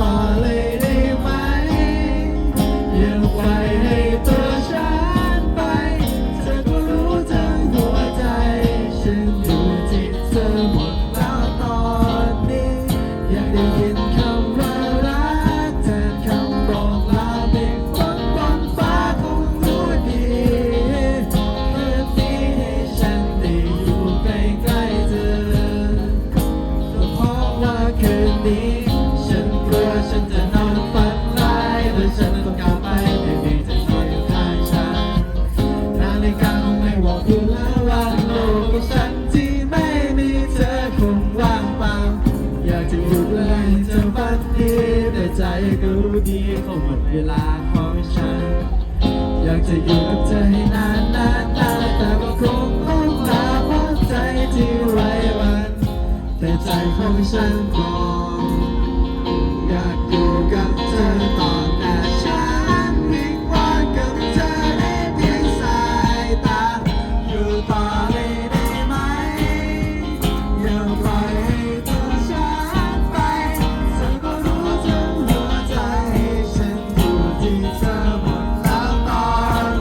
ต่อเลยได้ไหมอย่าปล่อยให้ตัวฉันไป เธอก็รู้ทั้งหัวใจ ฉันอยู่ที่เธอหมดแล้วตอนนี้ อยากได้ยินคำว่ารักแทนคำบอกลาเป็นคนบนฟ้าคงรู้ดีเพื่อที่ให้ฉันได้อยู่ใกล้ๆเธอก็เพราะว่าคืนนี้ กลัวฉันจะนอนฝันร้ายและฉันต้องกลับไปไม่มีเธออนอยู่ข้างฉันนาฬิกาคงไม่บอกอยู่แล้วว่างโลกของฉันที่ไม่มีเธอคงว่างเปล่าอยากจะอยู่ด้วยเธอฝันดีแต่ใจก็รู้ดีเขาหมดเวลาของฉัน อยากจะอยู่กับเธอให้นานนานนานแต่ก็คงต้องลาเพราะใจที่ไว้วัน แต่ใจของฉันกอยากอยู่กับเธอตอนนั้น